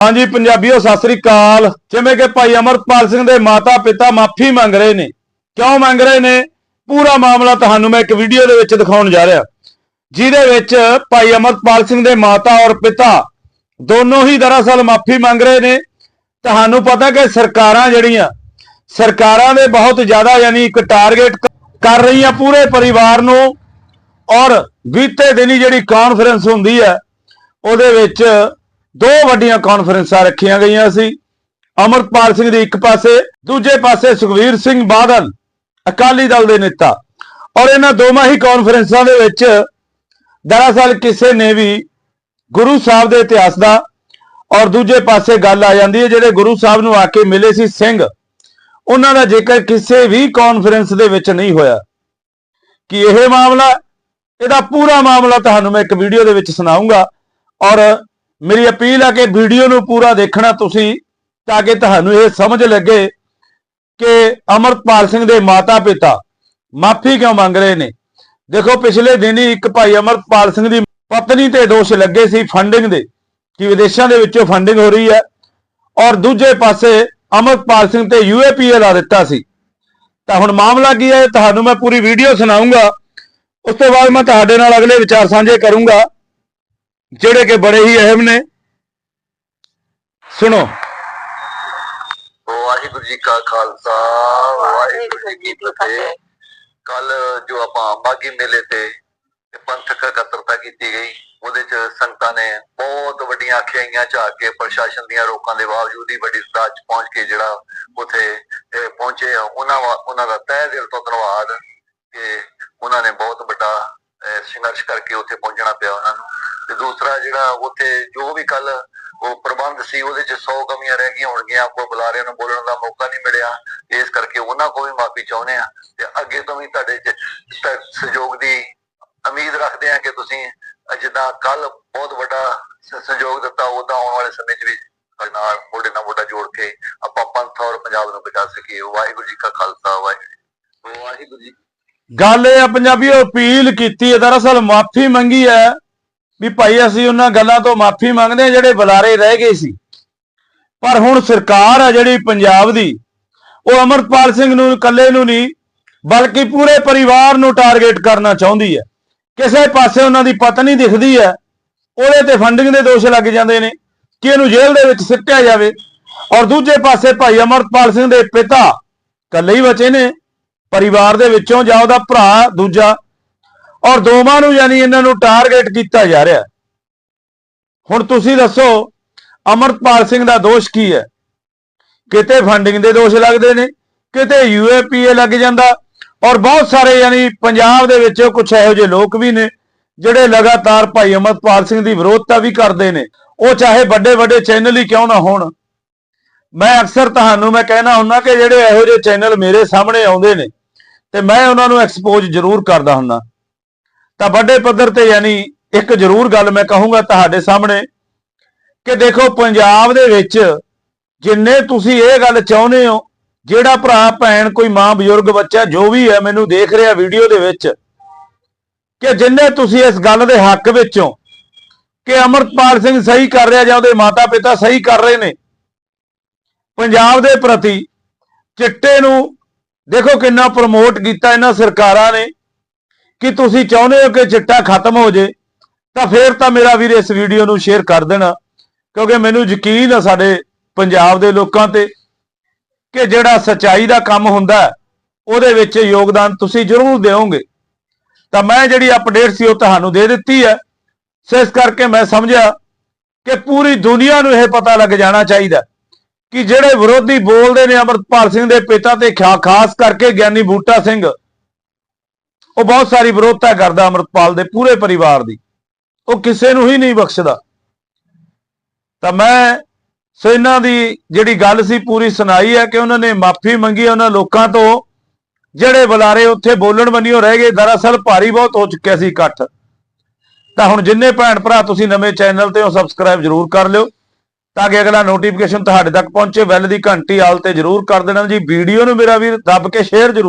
ਹਾਂਜੀ, ਪੰਜਾਬੀਓ, ਸਤਿ ਸ੍ਰੀ ਅਕਾਲ। ਜਿਵੇਂ ਕਿ ਭਾਈ ਅਮਰਪਾਲ ਸਿੰਘ ਦੇ ਮਾਤਾ ਪਿਤਾ ਮਾਫੀ ਮੰਗ ਰਹੇ ਨੇ। ਕਿਉਂ ਮੰਗ ਰਹੇ ਨੇ? ਪੂਰਾ ਮਾਮਲਾ ਤੁਹਾਨੂੰ ਮੈਂ ਇੱਕ ਵੀਡੀਓ ਦੇ ਵਿੱਚ ਦਿਖਾਉਣ ਜਾ ਰਿਹਾ। ਜਿਹਦੇ ਵਿੱਚ ਭਾਈ ਅਮਰਪਾਲ ਸਿੰਘ ਦੇ ਮਾਤਾ ਔਰ ਪਿਤਾ ਦੋਨੋਂ ਹੀ ਦਰਅਸਲ ਮਾਫੀ ਮੰਗ ਰਹੇ ਨੇ। ਤੁਹਾਨੂੰ ਪਤਾ ਕਿ ਸਰਕਾਰਾਂ ਜਿਹੜੀਆਂ, ਸਰਕਾਰਾਂ ਦੇ ਬਹੁਤ ਜ਼ਿਆਦਾ ਯਾਨੀ ਇੱਕ ਟਾਰਗੇਟ ਕਰ ਰਹੀਆਂ ਪੂਰੇ ਪਰਿਵਾਰ ਨੂੰ ਔਰ ਬੀਤੇ ਦਿਨੀ ਜਿਹੜੀ ਕਾਨਫਰੰਸ ਹੁੰਦੀ ਹੈ, ਉਹਦੇ ਵਿੱਚ ਦੋ ਵੱਡੀਆਂ ਕਾਨਫਰੰਸਾਂ ਰੱਖੀਆਂ ਗਈਆਂ ਸੀ। ਅਮਰਪਾਲ ਸਿੰਘ ਦੀ ਇੱਕ ਪਾਸੇ, ਦੂਜੇ ਪਾਸੇ ਸੁਖਵੀਰ ਸਿੰਘ ਬਾਦਲ, ਅਕਾਲੀ ਦਲ ਦੇ ਨੇਤਾ। ਔਰ ਇਹਨਾਂ ਦੋਵਾਂ ਹੀ ਕਾਨਫਰੰਸਾਂ ਦੇ ਵਿੱਚ ਦਰਅਸਲ ਕਿਸੇ ਨੇ ਵੀ ਗੁਰੂ ਸਾਹਿਬ ਦੇ ਇਤਿਹਾਸ ਦਾ ਔਰ ਦੂਜੇ ਪਾਸੇ ਗੱਲ ਆ ਜਾਂਦੀ ਹੈ, ਜਿਹੜੇ ਗੁਰੂ ਸਾਹਿਬ ਨੂੰ ਆ ਕੇ ਮਿਲੇ ਸੀ ਸਿੰਘ। ਉਹਨਾਂ ਦਾ ਜ਼ਿਕਰ ਕਿਸੇ ਵੀ ਕਾਨਫਰੰਸ ਦੇ ਵਿੱਚ ਨਹੀਂ ਹੋਇਆ, ਕਿ ਇਹ ਮਾਮਲਾ, ਇਹਦਾ ਪੂਰਾ ਮਾਮਲਾ ਤੁਹਾਨੂੰ ਮੈਂ ਇੱਕ ਵੀਡੀਓ ਦੇ ਵਿੱਚ ਸੁਣਾਉਂਗਾ ਔਰ ਮੇਰੀ ਅਪੀਲ ਹੈ ਕਿ ਵੀਡੀਓ ਨੂੰ ਪੂਰਾ ਦੇਖਣਾ ਤੁਸੀਂ, ਤਾਂ ਕਿ ਤੁਹਾਨੂੰ ਇਹ ਸਮਝ ਲੱਗੇ ਕਿ ਅਮਰਪਾਲ ਸਿੰਘ ਦੇ ਮਾਤਾ ਪਿਤਾ ਮਾਫੀ ਕਿਉਂ ਮੰਗ ਰਹੇ ਨੇ? ਦੇਖੋ, ਪਿਛਲੇ ਦਿਨੀ ਇੱਕ ਭਾਈ ਅਮਰਪਾਲ ਸਿੰਘ ਦੀ ਪਤਨੀ ਤੇ ਦੋਸ਼ ਲੱਗੇ ਸੀ ਫੰਡਿੰਗ ਦੇ, ਕਿ ਵਿਦੇਸ਼ਾਂ ਦੇ ਵਿੱਚੋਂ ਫੰਡਿੰਗ ਹੋ ਰਹੀ ਹੈ। ਔਰ ਦੂਜੇ ਪਾਸੇ ਅਮਰਪਾਲ ਸਿੰਘ ਤੇ ਯੂਏਪੀਏ ਲਾ ਦਿੱਤਾ ਸੀ। ਤਾਂ ਹੁਣ ਮਾਮਲਾ ਕੀ ਹੈ? ਤੁਹਾਨੂੰ ਮੈਂ ਪੂਰੀ ਵੀਡੀਓ ਸੁਣਾਉਂਗਾ ਉਸ ਤੋਂ ਬਾਅਦ ਮੈਂ ਤੁਹਾਡੇ ਨਾਲ ਅਗਲੇ ਵਿਚਾਰ ਸਾਂਝੇ ਕਰੂੰਗਾ। ਜਿਹੜੇ ਕਿ ਬੜੇ ਹੀ ਅਹਿਮ ਨੇ। ਸੁਣੋ। ਵਾਹਿਗੁਰੂ ਜੀ ਕਾ ਖਾਲਸਾ ਵਾਹਿਗੁਰੂ ਜੀ ਕੀ ਫਤਿਹ। ਕੱਲ ਜੋ ਆਪਾਂ ਬਾਗੀ ਮੇਲੇ ਤੇ ਪੰਥਕ ਇਕੱਤਰਤਾ ਕੀਤੀ ਗਈ ਉਹਦੇ ਚ ਸੰਗਤਾਂ ਨੇ ਬਹੁਤ ਵੱਡੀਆਂ ਅੱਖੀਆਂ ਝਾਕ ਕੇ ਪ੍ਰਸ਼ਾਸਨ ਦੀਆਂ ਰੋਕਾਂ ਦੇ ਬਾਵਜੂਦ ਹੀ ਵੱਡੀ ਸਤਹ ਚ ਪਹੁੰਚ ਕੇ ਜਿਹੜਾ ਉਥੇ ਪਹੁੰਚੇ ਆ, ਉਹਨਾਂ ਵਾ- ਉਹਨਾਂ ਦਾ ਤਹਿ ਦਿਲ ਤੋਂ ਧੰਨਵਾਦ ਕਿ ਉਹਨਾਂ ਨੇ ਬਹੁਤ ਵੱਡਾ ਸੰਘਰਸ਼ ਕਰਕੇ ਉੱਥੇ ਪਹੁੰਚਣਾ ਪਿਆ ਉਹਨਾਂ ਨੂੰ। ਤੇ ਦੂਸਰਾ ਜਿਹੜਾ ਉੱਥੇ ਜੋ ਵੀ ਕੱਲ ਉਹ ਪ੍ਰਬੰਧ ਸੀ, ਉਹਦੇ ਚ 100 ਕਮੀਆਂ ਰਹਿ ਗਈਆਂ ਹੋਣਗੀਆਂ। ਕੋਈ ਬੁਲਾਰਿਆਂ ਨੂੰ ਬੋਲਣ ਦਾ ਮੌਕਾ ਨਹੀਂ ਮਿਲਿਆ। ਇਸ ਕਰਕੇ ਉਹਨਾਂ ਕੋਲ ਵੀ ਮਾਫੀ ਚਾਹੁੰਦੇ ਆ ਤੇ ਅੱਗੇ ਤੋਂ ਵੀ ਤੁਹਾਡੇ ਚ ਸਹਿਯੋਗ ਦੀ ਉਮੀਦ ਰੱਖਦੇ ਆ ਕਿ ਤੁਸੀਂ ਜਿੱਦਾਂ ਕੱਲ ਬਹੁਤ ਵੱਡਾ ਸਹਿਯੋਗ ਦਿੱਤਾ ਉਦਾਂ ਆਉਣ ਵਾਲੇ ਸਮੇਂ 'ਚ ਵੀ ਨਾਲ ਮੋਢੇ ਨਾਲ ਮੋਢਾ ਜੋੜ ਕੇ ਆਪਾਂ ਪੰਥ ਔਰ ਪੰਜਾਬ ਨੂੰ ਬਚਾ ਸਕੀਏ। ਵਾਹਿਗੁਰੂ ਜੀ ਕਾ ਖਾਲਸਾ, ਵਾਹਿਗੁਰੂ ਵਾਹਿਗੁਰੂ ਜੀ ਗੱਲ ਇਹ ਆ ਪੰਜਾਬੀ ਅਪੀਲ ਕੀਤੀ ਹੈ। ਦਰਅਸਲ ਮਾਫੀ ਮੰਗੀ ਹੈ। ਵੀ ਭਾਈ ਅਸੀਂ ਉਹਨਾਂ ਗੱਲਾਂ ਤੋਂ ਮਾਫੀ ਮੰਗਦੇ ਹਾਂ ਜਿਹੜੇ ਬੁਲਾਰੇ ਰਹਿ ਗਏ ਸੀ। ਪਰ ਹੁਣ ਸਰਕਾਰ ਆ ਜਿਹੜੀ ਪੰਜਾਬ ਦੀ, ਉਹ ਅਮਰਪਾਲ ਸਿੰਘ ਨੂੰ ਇਕੱਲੇ ਨੂੰ ਨਹੀਂ, ਬਲਕਿ ਪੂਰੇ ਪਰਿਵਾਰ ਨੂੰ ਟਾਰਗੇਟ ਕਰਨਾ ਚਾਹੁੰਦੀ ਹੈ। ਕਿਸੇ ਪਾਸੇ ਉਹਨਾਂ ਦੀ ਪਤਨੀ ਦਿਖਦੀ ਹੈ, ਉਹਦੇ ਤੇ ਫੰਡਿੰਗ ਦੇ ਦੋਸ਼ ਲੱਗ ਜਾਂਦੇ ਨੇ, ਕਿ ਇਹਨੂੰ ਜੇਲ੍ਹ ਦੇ ਵਿੱਚ ਸਿੱਟਿਆ ਜਾਵੇ। ਔਰ ਦੂਜੇ ਪਾਸੇ ਭਾਈ ਅਮਰਪਾਲ ਸਿੰਘ ਦੇ ਪਿਤਾ ਇਕੱਲੇ ਹੀ ਬਚੇ ਨੇ, ਪਰਿਵਾਰ ਦੇ ਵਿੱਚੋਂ ਜਾਂ ਉਹਦਾ ਭਰਾ ਦੂਜਾ ਔਰ ਦੋਵਾਂ ਨੂੰ ਯਾਨੀ ਇਹਨਾਂ ਨੂੰ ਟਾਰਗੇਟ ਕੀਤਾ ਜਾ ਰਿਹਾ। ਹੁਣ ਤੁਸੀਂ ਦੱਸੋ ਅਮਰਪਾਲ ਸਿੰਘ ਦਾ ਦੋਸ਼ ਕੀ ਹੈ? ਕਿਤੇ ਫੰਡਿੰਗ ਦੇ ਦੋਸ਼ ਲੱਗਦੇ ਨੇ, ਕਿਤੇ ਯੂਏਪੀਏ ਲੱਗ ਜਾਂਦਾ, ਔਰ ਬਹੁਤ ਸਾਰੇ ਯਾਨੀ ਪੰਜਾਬ ਦੇ ਵਿੱਚ ਕੁਝ ਇਹੋ ਜਿਹੇ ਲੋਕ ਵੀ ਨੇ, ਜਿਹੜੇ ਲਗਾਤਾਰ ਭਾਈ ਅਮਰਪਾਲ ਸਿੰਘ ਦੀ ਵਿਰੋਧਤਾ ਵੀ ਕਰਦੇ ਨੇ। ਉਹ ਚਾਹੇ ਵੱਡੇ ਵੱਡੇ ਚੈਨਲ ਹੀ ਕਿਉਂ ਨਾ ਹੋਣ। ਮੈਂ ਅਕਸਰ ਤੁਹਾਨੂੰ, ਮੈਂ ਕਹਿਣਾ ਹੁੰਦਾ ਕਿ ਜਿਹੜੇ ਇਹੋ ਜਿਹੇ ਚੈਨਲ ਮੇਰੇ ਸਾਹਮਣੇ ਆਉਂਦੇ ਨੇ, ਤੇ ਮੈਂ ਉਹਨਾਂ ਨੂੰ ਐਕਸਪੋਜ਼ ਜ਼ਰੂਰ ਕਰਦਾ ਹੁੰਦਾ। ਤਾਂ ਵੱਡੇ ਪੱਧਰ ਤੇ ਯਾਨੀ ਇੱਕ ਜ਼ਰੂਰ ਗੱਲ ਮੈਂ ਕਹੂੰਗਾ ਤੁਹਾਡੇ ਸਾਹਮਣੇ ਕਿ ਦੇਖੋ ਪੰਜਾਬ ਦੇ ਵਿੱਚ ਜਿੰਨੇ ਤੁਸੀਂ ਇਹ ਗੱਲ ਚਾਹੁੰਦੇ ਹੋ, ਜਿਹੜਾ ਭਰਾ, ਭੈਣ, ਕੋਈ ਮਾਂ, ਬਜ਼ੁਰਗ, ਬੱਚਾ ਜੋ ਵੀ ਹੈ, ਮੈਨੂੰ ਦੇਖ ਰਿਹਾ ਵੀਡੀਓ ਦੇ ਵਿੱਚ ਕਿ ਜਿੰਨੇ ਤੁਸੀਂ ਇਸ ਗੱਲ ਦੇ ਹੱਕ ਵਿੱਚੋਂ ਕਿ ਅਮਰਪਾਲ ਸਿੰਘ ਸਹੀ ਕਰ ਰਿਹਾ ਜਾਂ ਉਹਦੇ ਮਾਤਾ ਪਿਤਾ ਸਹੀ ਕਰ ਰਹੇ ਨੇ, ਪੰਜਾਬ ਦੇ ਪ੍ਰਤੀ ਚਿੱਟੇ ਨੂੰ ਦੇਖੋ ਕਿੰਨਾ ਪ੍ਰਮੋਟ ਕੀਤਾ ਇਹਨਾਂ ਸਰਕਾਰਾਂ ਨੇ ਕਿ ਤੁਸੀਂ ਚਾਹੁੰਦੇ ਹੋ ਕਿ ਚਿੱਟਾ ਖਤਮ ਹੋ ਜੇ, ਤਾਂ ਫੇਰ ਤਾਂ ਮੇਰਾ ਵੀਰ ਇਸ ਵੀਡੀਓ ਨੂੰ ਸ਼ੇਅਰ ਕਰ ਦੇਣਾ। ਕਿਉਂਕਿ ਮੈਨੂੰ ਯਕੀਨ ਆ ਸਾਡੇ ਪੰਜਾਬ ਦੇ ਲੋਕਾਂ ਤੇ ਕਿ ਜਿਹੜਾ ਸਚਾਈ ਦਾ ਕੰਮ ਹੁੰਦਾ ਉਹਦੇ ਵਿੱਚ ਯੋਗਦਾਨ ਤੁਸੀਂ ਜ਼ਰੂਰ ਦਿਓਗੇ। ਤਾਂ ਮੈਂ ਜਿਹੜੀ ਅਪਡੇਟ ਸੀ ਉਹ ਤੁਹਾਨੂੰ ਦੇ ਦਿੱਤੀ ਹੈ। ਸੋ ਇਸ ਕਰਕੇ ਮੈਂ ਸਮਝਿਆ ਕਿ ਪੂਰੀ ਦੁਨੀਆ ਨੂੰ ਇਹ ਪਤਾ ਲੱਗ ਜਾਣਾ ਚਾਹੀਦਾ ਕਿ ਜਿਹੜੇ ਵਿਰੋਧੀ ਬੋਲਦੇ ਨੇ ਅਮਰਪਾਲ ਸਿੰਘ ਦੇ ਪਿਤਾ ਤੇ ਖਾ- ਖਾਸ ਕਰਕੇ ਗਿਆਨੀ ਬੂਟਾ ਸਿੰਘ ਉਹ ਬਹੁਤ ਸਾਰੀ ਵਿਰੋਧਤਾ ਕਰਦਾ ਅਮਰਪਾਲ ਦੇ ਪੂਰੇ ਪਰਿਵਾਰ ਦੀ। ਉਹ ਕਿਸੇ ਨੂੰ ਹੀ ਨਹੀਂ ਬਖਸ਼ਦਾ। ਤਾਂ ਮੈਂ ਸੋ ਇਹਨਾਂ ਦੀ ਜਿਹੜੀ ਗੱਲ ਸੀ ਪੂਰੀ ਸੁਣਾਈ ਹੈ ਕਿ ਉਹਨਾਂ ਨੇ ਮਾਫੀ ਮੰਗੀ ਉਹਨਾਂ ਲੋਕਾਂ ਤੋਂ। ਜਿਹੜੇ ਬੁਲਾਰੇ ਉੱਥੇ ਬੋਲਣ ਬੰਨਿਓ ਰਹਿ ਗਏ, ਦਰਅਸਲ ਭਾਰੀ ਬਹੁਤ ਹੋ ਚੁੱਕਿਆ ਸੀ ਇਕੱਠ। ਤਾਂ ਹੁਣ ਜਿੰਨੇ ਭੈਣ ਭਰਾ ਤੁਸੀਂ ਨਵੇਂ ਚੈਨਲ ਤੇ ਹੋ ਸਬਸਕ੍ਰਾਈਬ ਜਰੂਰ ਕਰ ਲਿਓ, ਤਾਂ ਕਿ ਅਗਲਾ ਨੋਟੀਫਿਕੇਸ਼ਨ ਤੁਹਾਡੇ ਤੱਕ ਪਹੁੰਚੇ। ਬੈਲ ਦੀ ਘੰਟੀ ਆਲ ਤੇ ਜਰੂਰ ਕਰ ਦੇਣਾ ਜੀ। ਵੀਡੀਓ ਨੂੰ ਮੇਰਾ ਵੀਰ ਦੱਬ ਕੇ ਸ਼ੇਅਰ ਜਰੂਰ